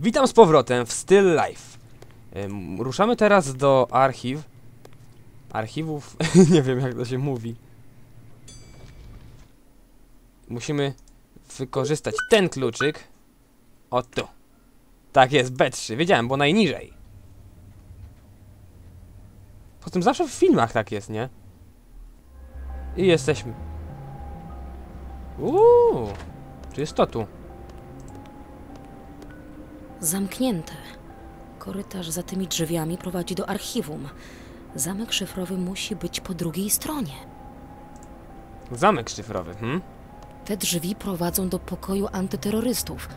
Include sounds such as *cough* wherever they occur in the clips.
Witam z powrotem w Still Life. Ruszamy teraz do archiw. Archiwów? *laughs* nie wiem jak to się mówi. Musimy wykorzystać ten kluczyk. O tu. Tak jest, B3. Wiedziałem, bo najniżej. Po tym zawsze w filmach tak jest, nie? I jesteśmy. Uuu, czy jest to tu? Zamknięte. Korytarz za tymi drzwiami prowadzi do archiwum. Zamek szyfrowy musi być po drugiej stronie. Zamek szyfrowy, hm? Te drzwi prowadzą do pokoju antyterrorystów.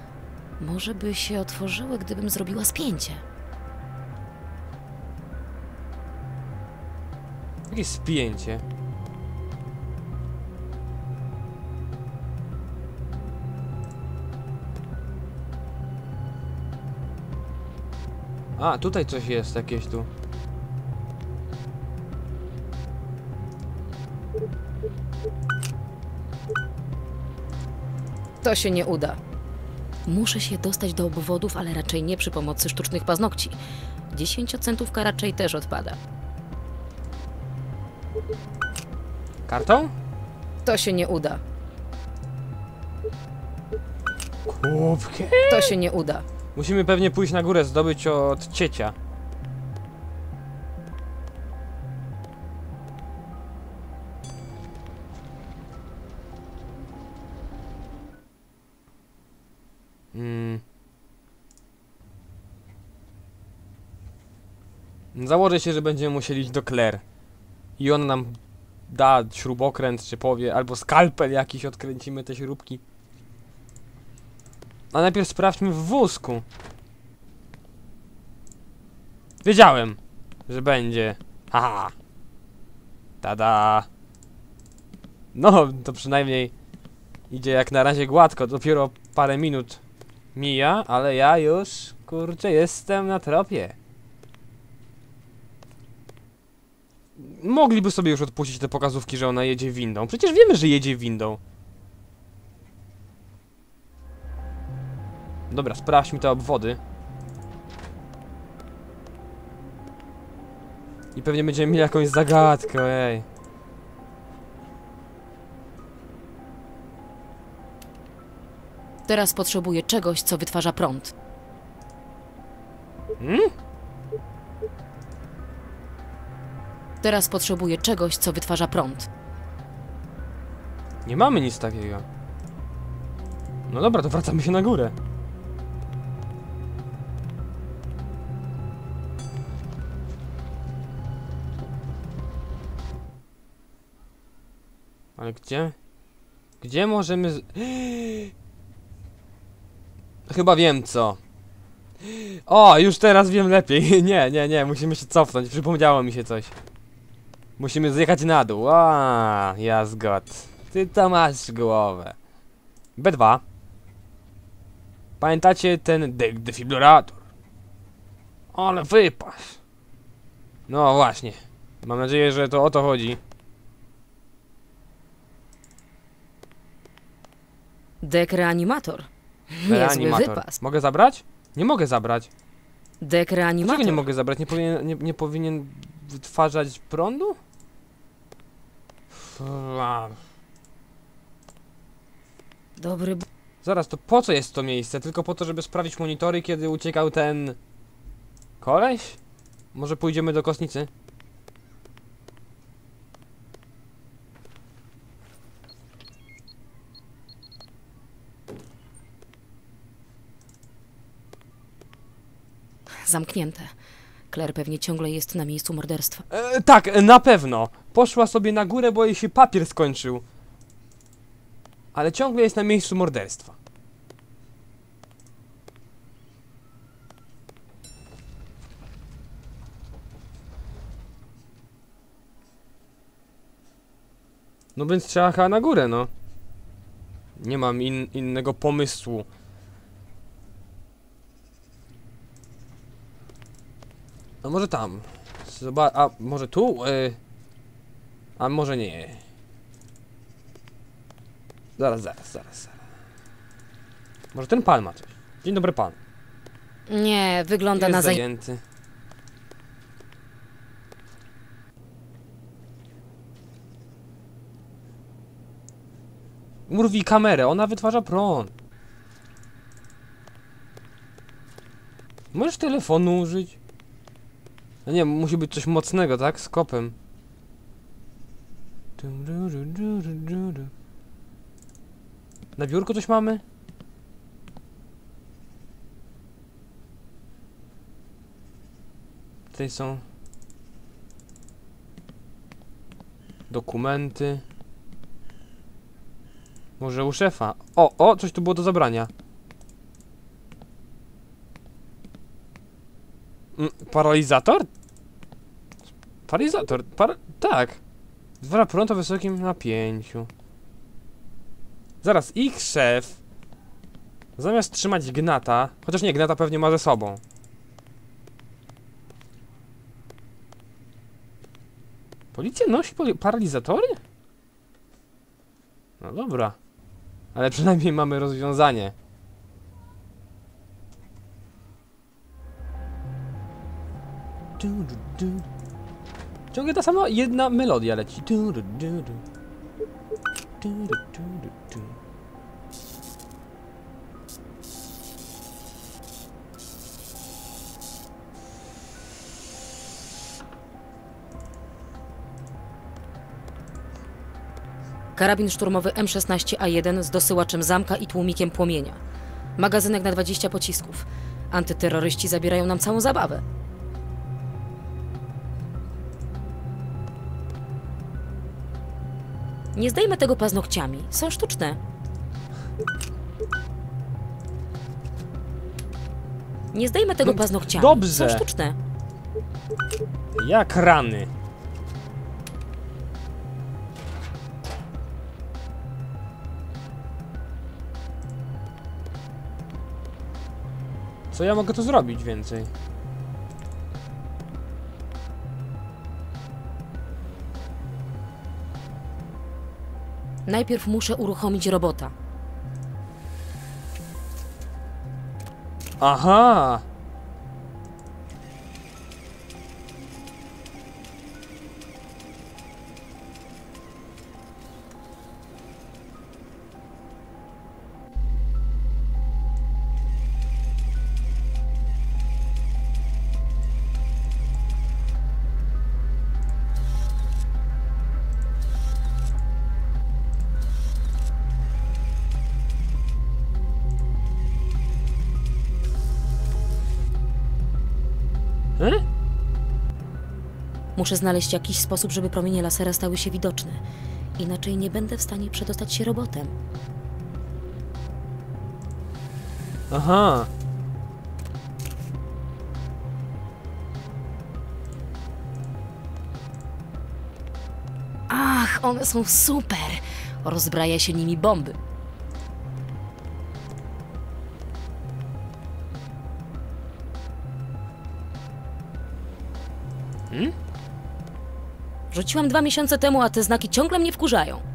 Może by się otworzyły, gdybym zrobiła spięcie. Jakieś spięcie. A, tutaj coś jest jakieś tu. To się nie uda. Muszę się dostać do obwodów, ale raczej nie przy pomocy sztucznych paznokci. Dziesięciocentówka raczej też odpada. Kartą? To się nie uda. Kubki. To się nie uda. Musimy pewnie pójść na górę, zdobyć od ciecia. Mm. Założę się, że będziemy musieli iść do Claire. I on nam da śrubokręt, czy powie, albo skalpel jakiś, odkręcimy te śrubki. A najpierw sprawdźmy w wózku. Wiedziałem, że będzie. Haha. Tada. No, to przynajmniej idzie jak na razie gładko. Dopiero parę minut mija, ale ja już, kurczę, jestem na tropie. Mogliby sobie już odpuścić te pokazówki, że ona jedzie windą. Przecież wiemy, że jedzie windą. Dobra, sprawdźmy te obwody. I pewnie będziemy mieli jakąś zagadkę, ojej. Teraz potrzebuję czegoś, co wytwarza prąd. Hmm? Teraz potrzebuję czegoś, co wytwarza prąd. Nie mamy nic takiego. No dobra, to wracamy się na górę. Ale gdzie? Gdzie możemy z... *gasps* Chyba wiem co. O, już teraz wiem lepiej. *laughs* Nie, nie, nie, musimy się cofnąć. Przypomniało mi się coś. Musimy zjechać na dół. A, jazgot. Ty to masz głowę. B2. Pamiętacie ten de defibrylator? Ale wypas. No właśnie. Mam nadzieję, że to o to chodzi. Dek reanimator. Niezły Reanimator. wypas. Mogę zabrać? Nie mogę zabrać. Dek Dlaczego reanimator. nie mogę zabrać? Nie powinien, nie, nie powinien wytwarzać prądu? Fua. Dobry b- Zaraz, to po co jest to miejsce? Tylko po to, żeby sprawdzić monitory, kiedy uciekał ten... Koleś? Może pójdziemy do kosnicy? Zamknięte. Claire pewnie ciągle jest na miejscu morderstwa. E, tak, na pewno. Poszła sobie na górę, bo jej się papier skończył. Ale ciągle jest na miejscu morderstwa. No więc trzeba na górę, no. Nie mam in, innego pomysłu. A może tam? Zoba a może tu? Y a może nie. Zaraz, zaraz, zaraz, zaraz. Może ten pan ma coś. Dzień dobry pan. Nie, wygląda Jest na zaj... zajęty. Urwij kamerę, ona wytwarza prąd. Możesz telefonu użyć? No nie, musi być coś mocnego, tak? Z kopem. Na biurku coś mamy? Tutaj są dokumenty. Może u szefa. O, o, coś tu było do zabrania. Mm, paralizator? Paralizator, par tak. Dwa prąd o wysokim napięciu. Zaraz, ich szef zamiast trzymać Gnata, chociaż nie, Gnata pewnie ma ze sobą. Policja nosi paralizatory? No dobra. Ale *laughs* przynajmniej mamy rozwiązanie. Du, du. Ciągle ta sama jedna melodia leci. Du, du, du. Karabin szturmowy M16A1 z dosyłaczem zamka i tłumikiem płomienia. Magazynek na 20 pocisków. Antyterroryści zabierają nam całą zabawę. Nie zdejmę tego paznokciami. Są sztuczne. Nie zdejmę tego No, paznokciami. dobrze. Są sztuczne. Jak rany. Co ja mogę tu zrobić więcej? Najpierw muszę uruchomić robota. Aha! Muszę znaleźć jakiś sposób, żeby promienie lasera stały się widoczne. Inaczej nie będę w stanie przedostać się robotem. Aha! Ach, one są super! Rozbraja się nimi bomby. Rzuciłam dwa miesiące temu, a te znaki ciągle mnie wkurzają.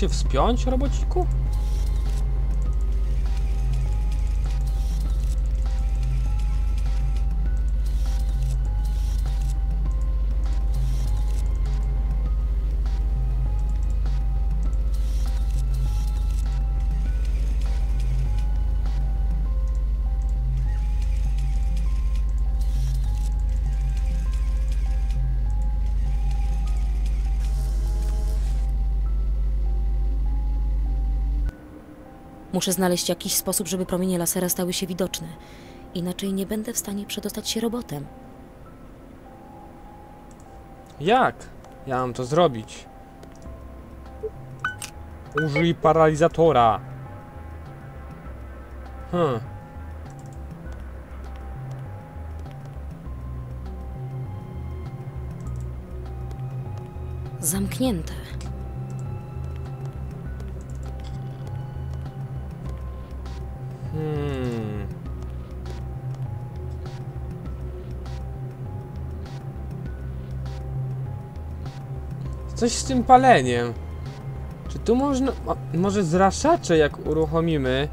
Się wspiąć, robociku? Muszę znaleźć jakiś sposób, żeby promienie lasera stały się widoczne. Inaczej nie będę w stanie przedostać się robotem. Jak? Ja mam to zrobić. Użyj paralizatora. Hmm. Zamknięte. Coś z tym paleniem. Czy tu można... a, Może zraszacze jak uruchomimy?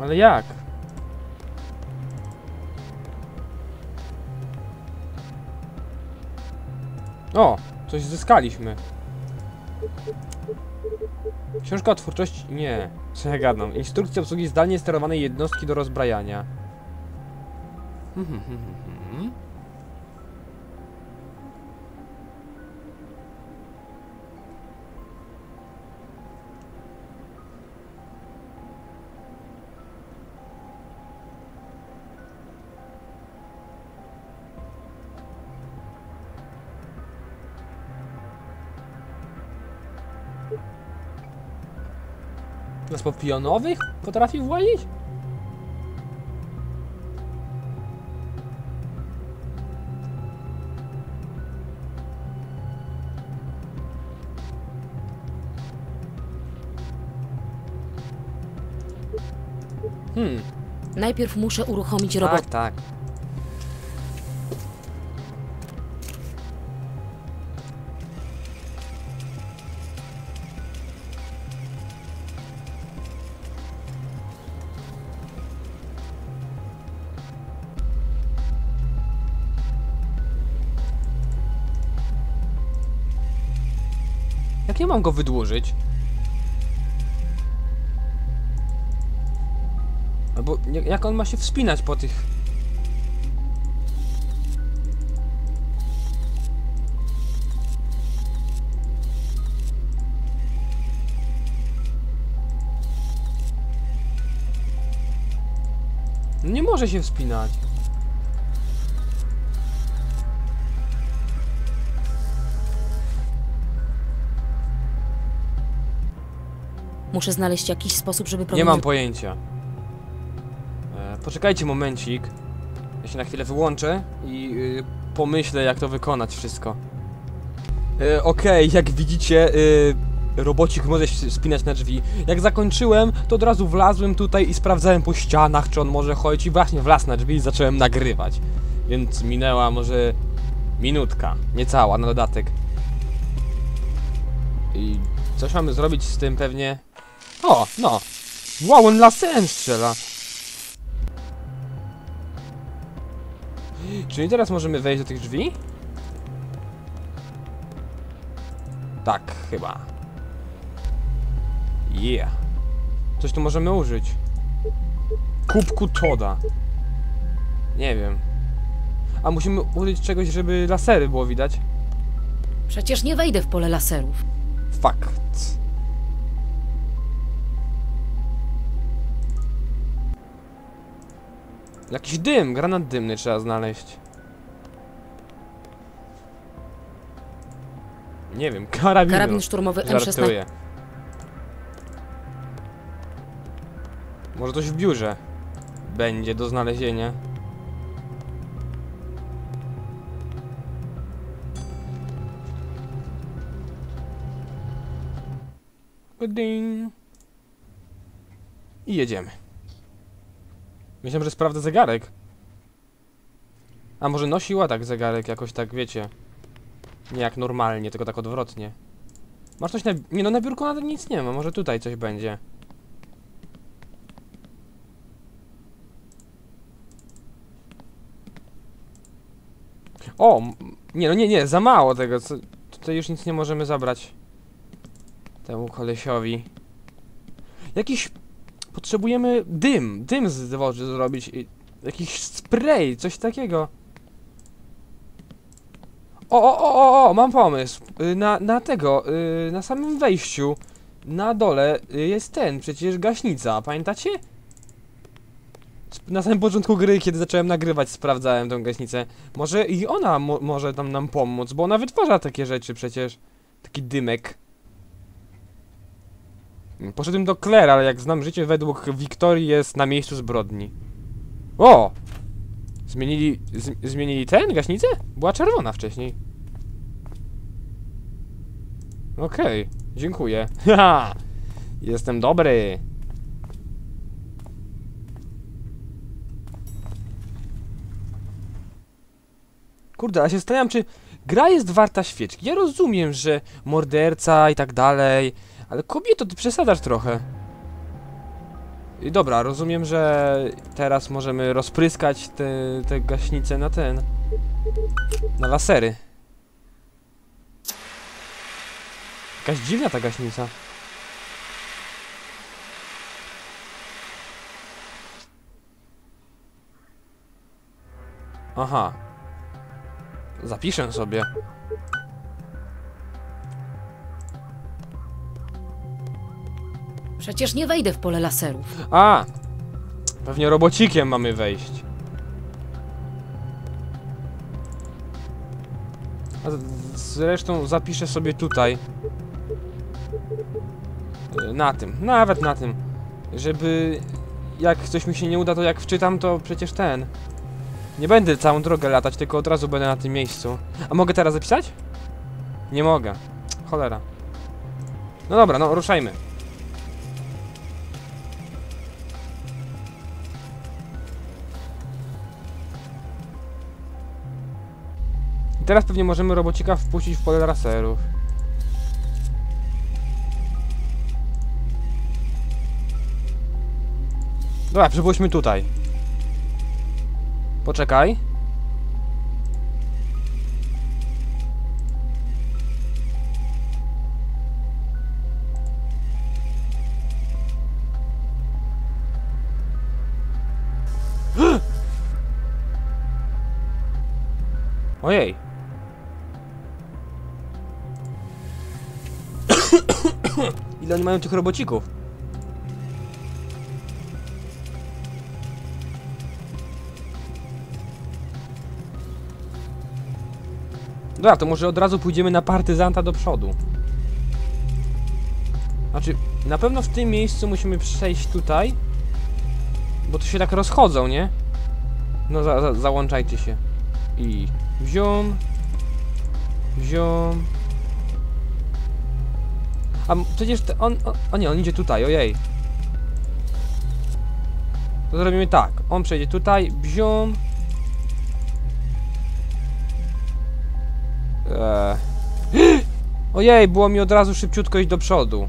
Ale jak? O! Coś zyskaliśmy. Książka o twórczości... Nie. Co ja gadam? Instrukcja obsługi zdalnie sterowanej jednostki do rozbrajania. Hmm, hmm, hmm, hmm, Nas po pionowych potrafi włazić? Hmm, Najpierw muszę uruchomić robot. tak, tak. Ja mam go wydłużyć? Albo jak- jak on ma się wspinać po tych... No Nie może się wspinać. Muszę znaleźć jakiś sposób, żeby Nie mam pojęcia. E, poczekajcie momencik. Ja się na chwilę wyłączę i y, pomyślę jak to wykonać wszystko. E, Okej, jak widzicie, y, robocik może się spinać na drzwi. Jak zakończyłem, to od razu wlazłem tutaj i sprawdzałem po ścianach, czy on może chodzić i właśnie wlazł na drzwi i zacząłem nagrywać. Więc minęła może minutka, niecała na dodatek. I coś mamy zrobić z tym pewnie. O, no. Wow, on laserem strzela. Czyli teraz możemy wejść do tych drzwi? Tak, chyba. Yeah. Coś tu możemy użyć. Kubku Toda. Nie wiem. A musimy użyć czegoś, żeby lasery było widać? Przecież nie wejdę w pole laserów. Fakt. Jakiś dym, granat dymny trzeba znaleźć. Nie wiem, karabin. Karabin szturmowy M16. Żartuję. Może coś w biurze będzie do znalezienia. Ding. I jedziemy. Myślałem, że sprawdzę zegarek. A może nosiła tak zegarek jakoś tak, wiecie. Nie jak normalnie, tylko tak odwrotnie. Masz coś na... Nie no, na biurku nawet nic nie ma, może tutaj coś będzie. O! Nie no, nie, nie, za mało tego, co... Tutaj już nic nie możemy zabrać. Temu kolesiowi. Jakiś... Potrzebujemy dym, dym z dworze zrobić. Jakiś spray, coś takiego. O, o, o, o, o, mam pomysł. Y, Na, na tego, y, na samym wejściu. na dole y, jest ten, przecież gaśnica, pamiętacie? Na samym początku gry, kiedy zacząłem nagrywać, sprawdzałem tą gaśnicę. Może i ona mo może tam nam pomóc, bo ona wytwarza takie rzeczy przecież. Taki dymek. Poszedłem do Claire, ale jak znam życie według Wiktorii jest na miejscu zbrodni. O! Zmienili, zmienili ten, gaśnicę? Była czerwona wcześniej. Okej, dziękuję. *laughs* Haha! Jestem dobry. Kurde, ale się zastanawiam, czy gra jest warta świeczki. Ja rozumiem, że morderca i tak dalej, ale kobieto, ty przesadasz trochę. I dobra, rozumiem, że teraz możemy rozpryskać te, te gaśnice na ten... Na lasery. Jakaś dziwna ta gaśnica. Aha. Zapiszę sobie. Przecież nie wejdę w pole laserów. A! Pewnie robocikiem mamy wejść. A zresztą zapiszę sobie tutaj. E, Na tym, nawet na tym. Żeby jak coś mi się nie uda, to jak wczytam, to przecież ten. Nie będę całą drogę latać, tylko od razu będę na tym miejscu. A mogę teraz zapisać? Nie mogę. Cholera. No dobra, no ruszajmy. Teraz pewnie możemy robocika wpuścić w pole laserów. Dobra, przypuśćmy tutaj. Poczekaj. *gasps* Ojej. Oni mają tych robocików? Dobra, to może od razu pójdziemy na partyzanta do przodu. Znaczy, na pewno w tym miejscu musimy przejść tutaj. Bo tu się tak rozchodzą, nie? No, za, za, załączajcie się. I ziom. Ziom. A przecież te, on, o, o nie, on idzie tutaj, ojej. To zrobimy tak. On przejdzie tutaj, bzium. Eee. *gasps* Ojej, było mi od razu szybciutko iść do przodu.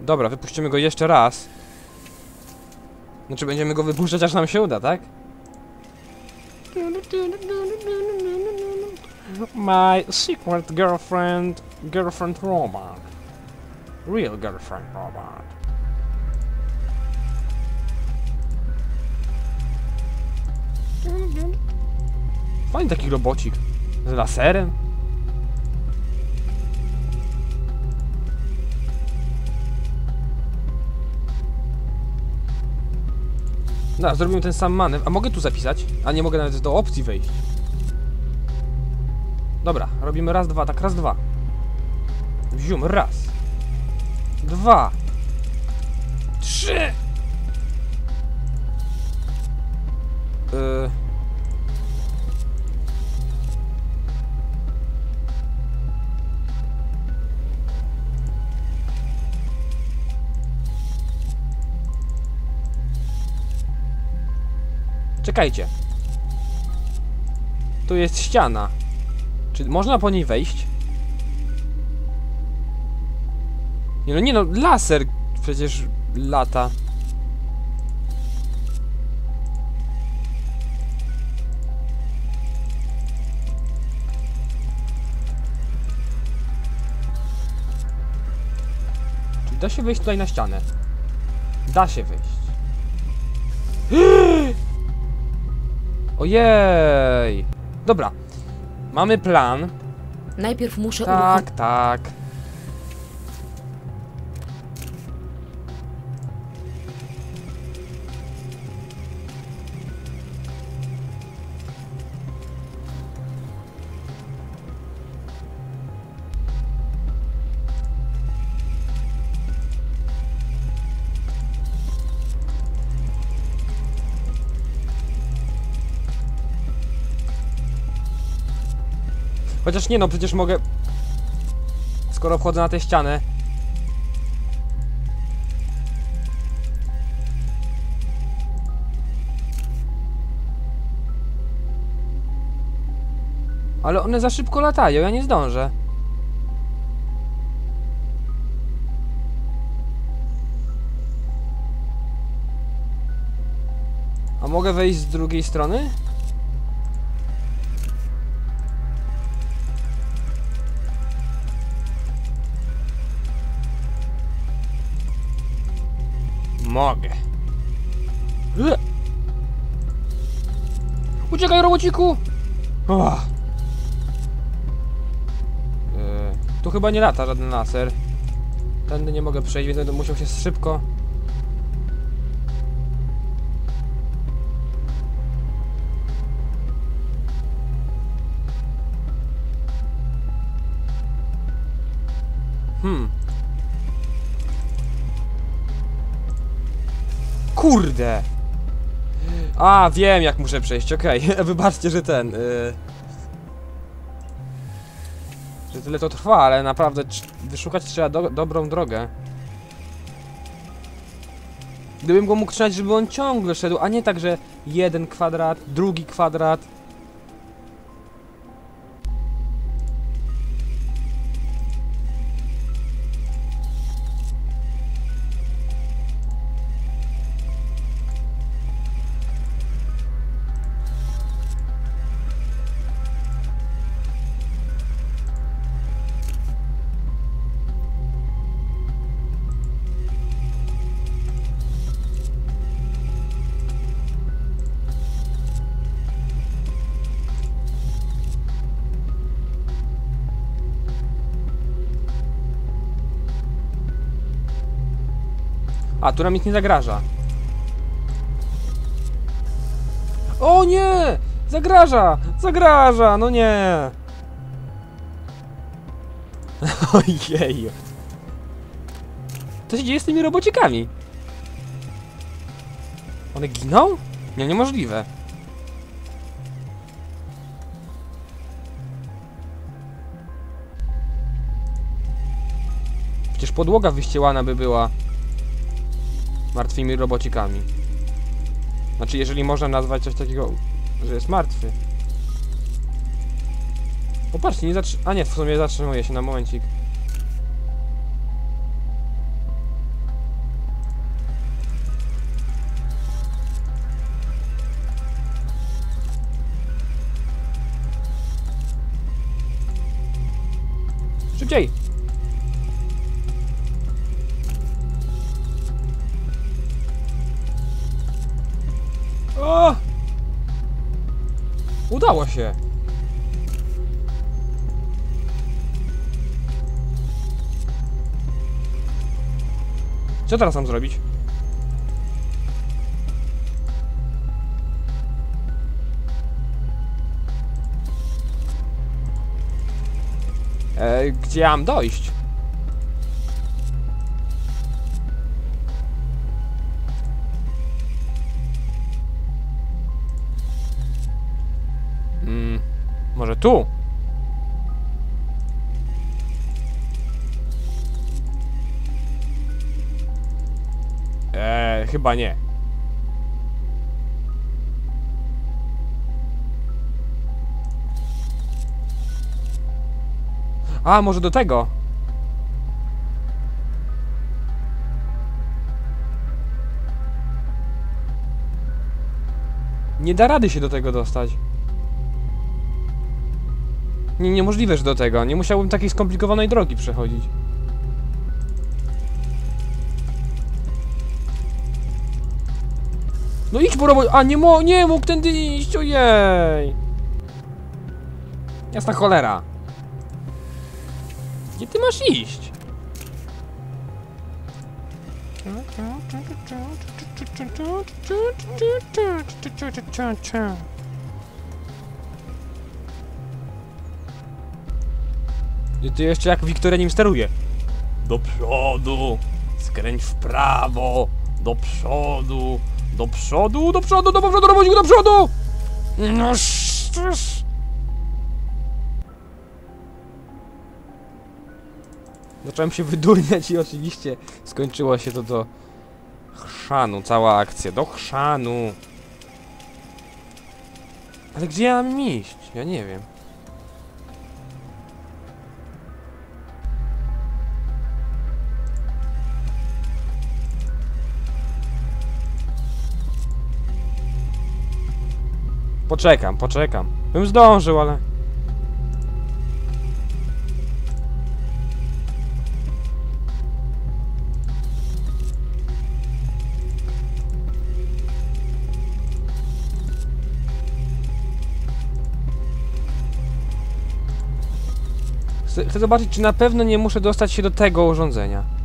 Dobra, wypuścimy go jeszcze raz. Znaczy będziemy go wypuszczać aż nam się uda, tak? My secret girlfriend, girlfriend robot. Real girlfriend robot. Fajny taki robocik. Z laserem. No, zrobimy ten sam manewr. A mogę tu zapisać? A nie mogę nawet do opcji wejść. Dobra, robimy raz, dwa, tak raz, dwa. Wzium, raz. Dwa. Trzy. Yy. Czekajcie. Tu jest ściana. Czy można po niej wejść? Nie no, nie no, laser przecież lata. Czy da się wejść tutaj na ścianę? Da się wejść. *gasps* Ojej! Dobra. Mamy plan. Najpierw muszę Tak, tak. Chociaż nie no, przecież mogę... Skoro wchodzę na tę ścianę... Ale one za szybko latają, ja nie zdążę. A mogę wejść z drugiej strony? Mogę. E! Uciekaj, robociku! Oh. tu chyba nie lata żaden laser. Tędy nie mogę przejść, więc będę musiał się szybko... Kurde! A, wiem jak muszę przejść, okej. *laughs* Wybaczcie, że ten... Yy... Że tyle to trwa, ale naprawdę wyszukać trzeba do dobrą drogę. Gdybym go mógł trzymać, żeby on ciągle szedł, a nie tak, że jeden kwadrat, drugi kwadrat. A, tu nam nic nie zagraża. O nie! Zagraża! Zagraża! No nie! *laughs* Ojej. Co się dzieje z tymi robocikami? One giną? Nie, niemożliwe. Przecież podłoga wyścielana by była martwymi robocikami. Znaczy, jeżeli można nazwać coś takiego, że jest martwy. Popatrzcie, nie zatrzy... A nie, w sumie zatrzymuje się na momencik. Szybciej! Udało się. Co teraz mam zrobić? E, gdzie mam dojść? Może tu? Eee, chyba nie. A, może do tego? Nie da rady się do tego dostać. Nie, niemożliwe, że do tego. Nie musiałbym takiej skomplikowanej drogi przechodzić. No idź, bo robot... A, nie, mo nie mógł tędy iść, ojej! Jasna cholera. Gdzie ty masz iść? Ty jeszcze jak Wiktoria nim steruje. Do przodu, skręć w prawo, do przodu, do przodu, do przodu, do przodu, robodziku, do przodu! No szczerz. Zacząłem się wydurniać i oczywiście skończyło się to do chrzanu, cała akcja, do chrzanu. Ale gdzie ja mam iść? Ja nie wiem. Poczekam, poczekam. Bym zdążył, ale... Chcę, chcę zobaczyć, czy na pewno nie muszę dostać się do tego urządzenia.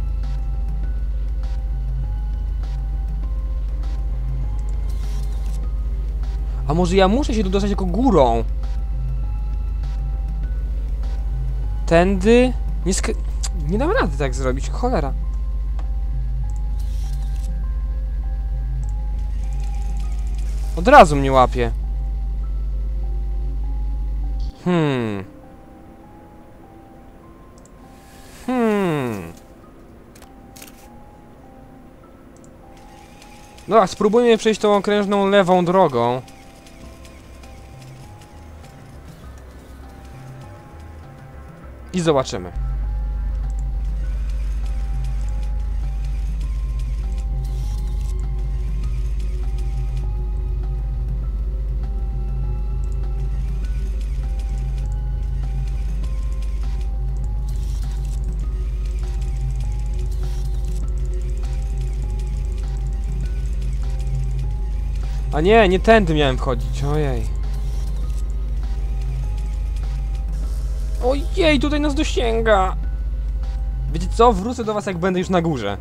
A może ja muszę się tu dostać jako górą? Tędy? Nie sk... Nie dam rady tak zrobić, cholera. Od razu mnie łapie. Hmm. Hmm. No, a spróbujmy przejść tą okrężną lewą drogą. I zobaczymy. A nie, nie tędy miałem wchodzić, ojej. Ojej, tutaj nas dosięga! Wiecie co? Wrócę do was jak będę już na górze.